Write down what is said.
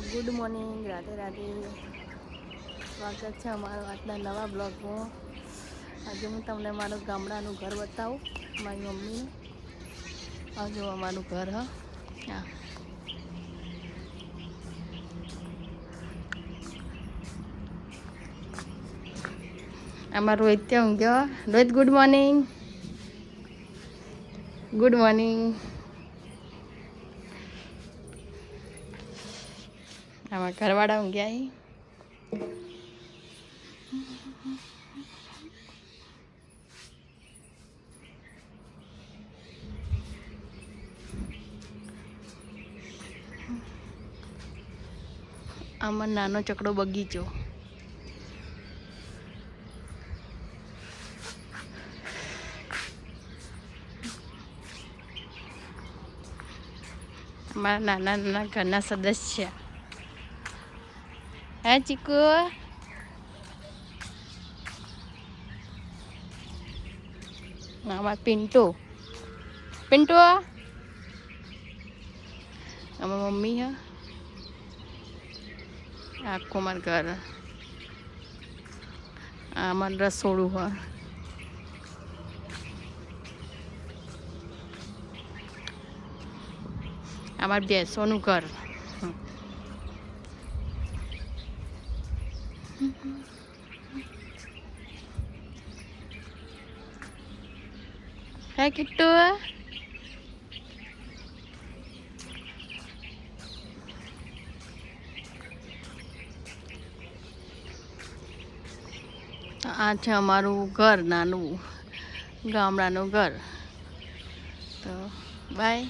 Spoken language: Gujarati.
Good morning, Radhe Radhe. સ્વાગત છે અમારા આજના નવા બ્લોગમાં. આજે હું તમને મારું ગામડાનું ઘર બતાવું. મારી મમ્મીનું આ અમારું ઘર, હ. હા. અમારું રોહિત ત્યાં ઊંઘ્યો Rohit, good morning. Good morning. આમાં ઘરવાળા ઊંઘ્યા આમાં નાનો ચકડો બગીચો. મારા નાના નાના ઘરના સદસ્ય. હે ચીકુ આમાં પિન્ટુ પિન્ટુ અમાર મમ્મી હે આખું મારું ઘર આમાં રસોડું હોય અમાર બેસોનું ઘર હે કિટ્ટુ આ છે અમારું ઘર નાનું ગામડાનું ઘર. તો બાય